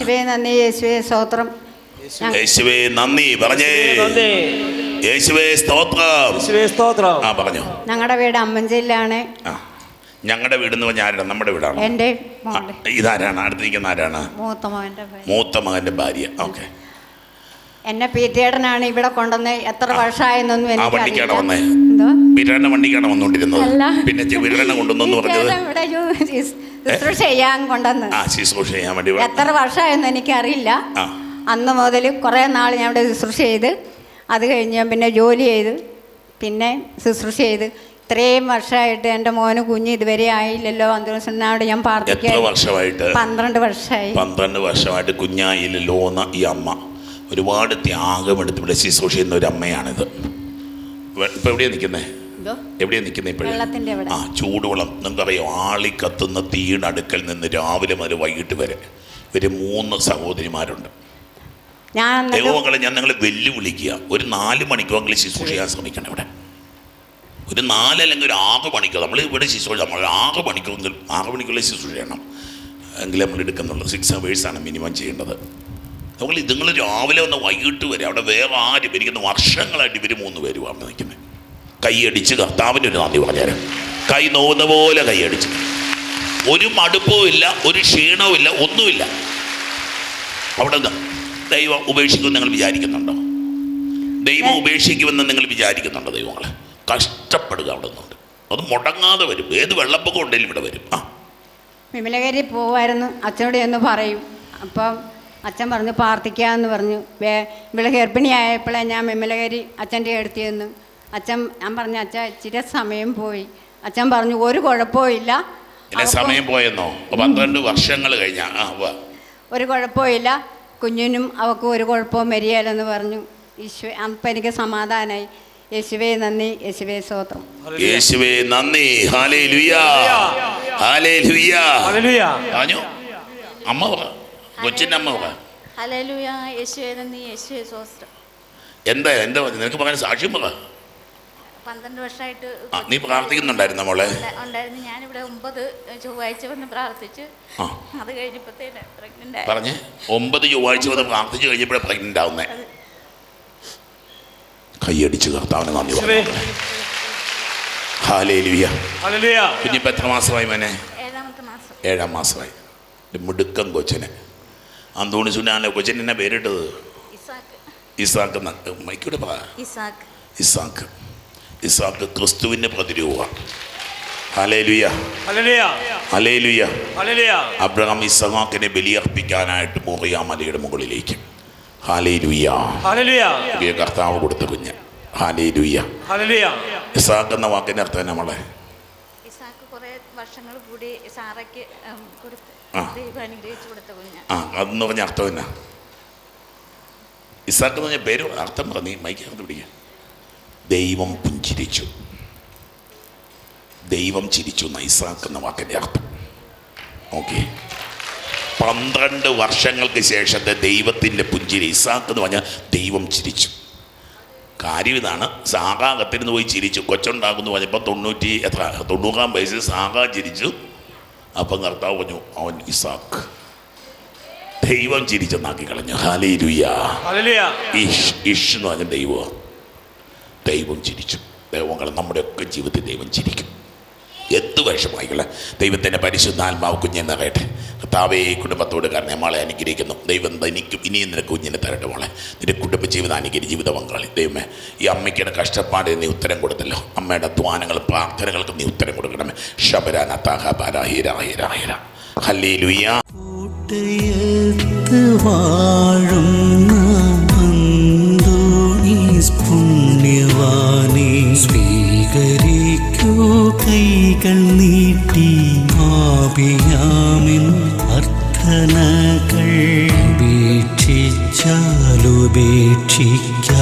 യേശുവേ നന്ദി യേശുവേ സ്തോത്രം. യേശുവേ നന്ദി പറഞ്ഞേ. നന്ദി. യേശുവേ സ്തോത്രം. യേശുവേ സ്തോത്രം. ആ പറഞ്ഞു. ഞങ്ങളുടെ വീട് അമ്മഞ്ചിയിലാണ് ആ വീട് എന്ന് പറഞ്ഞാൽ ആരാണ്? നമ്മുടെ വീടാണ്? എന്റെ ഇതാരാണ്? അടുത്തിരിക്കുന്ന ആരാണ്? മൂത്ത മകന്റെ ഭാര്യ. ഓക്കെ. എന്നെ പീറ്റേടനാണ് ഇവിടെ കൊണ്ടുവന്ന് എത്ര വർഷമായെന്നൊന്നും ആ എനിക്ക് വണ്ടിക്കാണ് വന്നേ. എന്തോ? വീട്ടുകാരനെ വണ്ടിക്കാണ് വന്നുകൊണ്ടിരുന്നത് അല്ല. പിന്നെ വീട്ടുകാരനെ കൊണ്ടുവന്നു പറഞ്ഞത്? പീറ്റേടൻ ഇവിടെ ശുശ്രൂ- ശുശ്രൂഷ ചെയ്യാൻ കൊണ്ടുവന്ന്. ആ ശുശ്രൂഷ ചെയ്യാൻ വേണ്ടി വ- എത്ര വർഷമായെന്ന് എനിക്കറിയില്ല. ആ. അന്ന് മുതൽ കുറേ നാൾ ഞാൻ ഇവിടെ ശുശ്രൂഷ ചെയ്ത് അത് കഴിഞ്ഞ് ഞാൻ പിന്നെ ജോലി ചെയ്ത് പിന്നെ ശുശ്രൂഷ ചെയ്ത്. ഇത്രയും വർഷമായിട്ട് എന്റെ മോന് കുഞ്ഞ് ഇതുവരെ ആയില്ലല്ലോ. അന്തോസിനോട് ഞാൻ എത്ര പ്രാർത്ഥിക്കാൻ വർഷമായിട്ട്? പന്ത്രണ്ട് വർഷമായി. പന്ത്രണ്ട് വർഷമായിട്ട് കുഞ്ഞായില്ലല്ലോ എന്ന ഈ അമ്മ. ഒരുപാട് ത്യാഗമെടുത്ത് ഇവിടെ ശുശ്രൂഷ ചെയ്യുന്ന ഒരു അമ്മയാണിത്. ഇപ്പൊ എവിടെയാ നിൽക്കുന്നേ? എന്തോ? എവിടെയാ നിൽക്കുന്നത് ഇപ്പോഴും? ആ ചൂടുവെള്ളം. നിങ്ങൾക്കറിയോ ആളി കത്തുന്ന തീയുടെ അടുക്കൽ നിന്ന് രാവിലെ മുതൽ വൈകിട്ട് വരെ ഇവർ മൂന്ന് സഹോദരിമാരുണ്ട്. ദൈവമക്കളെ ഞാൻ നിങ്ങളെ വെല്ലുവിളിക്കുക. ഒരു നാല് മണിക്കൂറെങ്കിലും ശുശ്രൂഷ ചെയ്യാൻ ശ്രമിക്കണം ഇവിടെ. ഒരു നാല് അല്ലെങ്കിൽ ഒരു ആറ് മണിക്കൂർ. നമ്മൾ ഇവിടെ ശുശ്രൂഷ നമ്മൾ ആറ് മണിക്കൂറെങ്കിലും ആറ് മണിക്കൂറിൽ ശുശ്രൂഷ ചെയ്യണം. എങ്കിലും നമ്മൾ എടുക്കുന്നുള്ളൂ. സിക്സ് അവേഴ്സാണ് മിനിമം ചെയ്യേണ്ടത്. നമ്മൾ ഇതുങ്ങൾ രാവിലെ വന്ന് വൈകിട്ട് വരെ അവിടെ വേറെ ആരും ഇരിക്കുന്ന വർഷങ്ങളായിട്ട് ഇവർ മൂന്ന് പേരും അവിടെ നിൽക്കുന്നത് കൈയടിച്ച് കർത്താവിന്റെ ഒരു നന്ദി പറഞ്ഞുതരാം. കൈ നോവുന്ന പോലെ കൈയടിച്ച്. ഒരു മടുപ്പവും ഇല്ല ഒരു ക്ഷീണവും ഇല്ല ഒന്നുമില്ല. അവിടെ ദൈവം ഉപേക്ഷിക്കുമെന്ന് നിങ്ങൾ വിചാരിക്കുന്നുണ്ടോ? ദൈവം ഉപേക്ഷിക്കുമെന്ന് നിങ്ങൾ വിചാരിക്കുന്നുണ്ടോ ദൈവങ്ങളെ? കഷ്ടപ്പെടുക അവിടെ നിന്നുണ്ട് അത് മുടങ്ങാതെ വരും. ഏത് വെള്ളപ്പൊക്കം ഉണ്ടെങ്കിലും ഇവിടെ വരും. ആ. വിമലകരി പോവായിരുന്നു. അച്ഛനോട് എന്ന് പറയും. അപ്പം അച്ഛൻ പറഞ്ഞു പ്രാർത്ഥിക്കാമെന്ന് പറഞ്ഞു. വേ ഇവിടെ ഗർഭിണിയായപ്പോഴേ ഞാൻ മെമ്മലകരി അച്ഛന്റെ അടുത്ത് ചെന്നു. അച്ഛൻ ഞാൻ പറഞ്ഞു അച്ഛൻ ഇച്ചിരി സമയം പോയി. അച്ഛൻ പറഞ്ഞു ഒരു കുഴപ്പവും ഇല്ല. സമയം പോയെന്നോ? പന്ത്രണ്ട് വർഷങ്ങൾ കഴിഞ്ഞ. ഒരു കുഴപ്പമില്ല കുഞ്ഞിനും അവൾക്ക് ഒരു കുഴപ്പവും വരികയില്ലെന്ന് പറഞ്ഞു. യേശു അപ്പം എനിക്ക് സമാധാനമായി യേശുവേ നന്ദി. യേശുവേ സ്തോത്രം. യേശുവേ നന്ദി. ഹാലേ ലുയാ ഹാലേ ലുയാ പറഞ്ഞു. അമ്മ പറ ഹല്ലേലൂയ യേശുവേ നന്ദി യേശുവേ സ്വസ്ത്രം എന്താ എന്താ? നിനക്ക് പറയാൻ സാക്ഷ്യം പറ. പന്ത്രണ്ട് വർഷമായിട്ട് നീ പ്രാർത്ഥിക്കുന്നുണ്ടായിരുന്നു മോളെ? ഉണ്ടായിരുന്നു ഉണ്ടായിരുന്നു. ഞാനിവിടെ ഒമ്പത് ചൊവ്വാഴ്ച വന്ന് പ്രാർത്ഥിച്ച് അത് കഴിഞ്ഞപ്പോഴത്തേന് പ്രഗ്നന്റ് പറഞ്ഞ് ഒമ്പത് ചൊവ്വാഴ്ച വന്ന് പ്രാർത്ഥിച്ച് കഴിഞ്ഞപ്പോഴേ പ്രഗ്നന്റ് ആവുന്നേ. കൈയടിച്ച് കർത്താവിന് നന്ദി കുഞ്ഞിപ്പോൾ എത്ര മാസമായി മോനെ? ഏഴാമത്തെ മാസം. ഏഴാം മാസമായി. മിടുക്കം കൊച്ചനെ. അന്തോണി സുനാലെ കൊച്ചിന് എന്നെ പേരിട്ടത്? ഇസാക്ക്. മൈക്കൂടെ പറ. ഇസാക്ക്. ഇസാക്ക്. ഇസാക്ക് ക്രിസ്തുവിന്റെ പ്രതിരൂപമാണ് അബ്രഹാം ഇസഹാക്കിനെ ബലിയർപ്പിക്കാനായിട്ട് മോറിയ മലയുടെ മുകളിലേക്ക്. കർത്താവ് കൊടുത്ത കുഞ്ഞ്. ഇസാഖ് എന്ന വാക്കിന്റെ അർത്ഥം നമ്മളെ ഇസാക്ക് കുറേ വർഷങ്ങൾ കൂടി സാറയ്ക്ക് കൊടുത്ത് ആ. അതെന്ന് പറഞ്ഞ അർത്ഥം എന്നാ? ഇസാക്ക് എന്ന് പറഞ്ഞ പേര് അർത്ഥം പറഞ്ഞ് മൈക്കകത്ത് പിടിക്കുക ദൈവം പുഞ്ചിരിച്ചു. ദൈവം ചിരിച്ചു എന്ന ഇസാക്ക് എന്ന വാക്കിന്റെ അർത്ഥം. ഓക്കെ. പന്ത്രണ്ട് വർഷങ്ങൾക്ക് ശേഷത്തെ ദൈവത്തിന്റെ പുഞ്ചിരി ഇസാക്ക് എന്ന് പറഞ്ഞാൽ ദൈവം ചിരിച്ചു. കാര്യം ഇതാണ് സാഗ കത്തിരുന്ന് പോയി ചിരിച്ചു. കൊച്ചുണ്ടാകുന്നു പറഞ്ഞപ്പോൾ തൊണ്ണൂറ്റി എത്ര തൊണ്ണൂറാം വയസ്സിൽ സാഗ ചിരിച്ചു. അപ്പം കർത്താവ് പറഞ്ഞു അവൻ ഇസാക്ക്. ദൈവം ചിരിച്ചെന്നാക്കി കളഞ്ഞു. ഇഷ് ഇഷ് എന്ന് പറഞ്ഞ ദൈവം. ദൈവം ചിരിച്ചു. ദൈവങ്ങൾ നമ്മുടെയൊക്കെ ജീവിതത്തിൽ ദൈവം ചിരിക്കും. എന്ത് വിഷമായിക്കളെ ദൈവത്തിന്റെ പരിശുദ്ധാത്മാവ് കുഞ്ഞെ നിറയട്ടെ. കർത്താവേ കുടുംബത്തോട് കാരണം. നമ്മളെ അനുഗ്രഹിക്കുന്നു. ദൈവം എനിക്കും ഇനിയും നിനക്ക് കുഞ്ഞിനെ തരട്ടെ മോളെ. നിന്റെ കുടുംബ ജീവിതം അനുഗ്രഹി ജീവിത പങ്കാളി. ദൈവമേ ഈ അമ്മയ്ക്കുടെ കഷ്ടപ്പാട് നീ ഉത്തരം കൊടുത്തല്ലോ. അമ്മയുടെ ധ്വാനങ്ങളും പ്രാർത്ഥനകൾക്കും നീ ഉത്തരം കൊടുക്കണമേ. ശബരാന താഹ കോട്ടയത്ത് ഉപേക്ഷിച്ചാലുപേക്ഷിക്കാതെ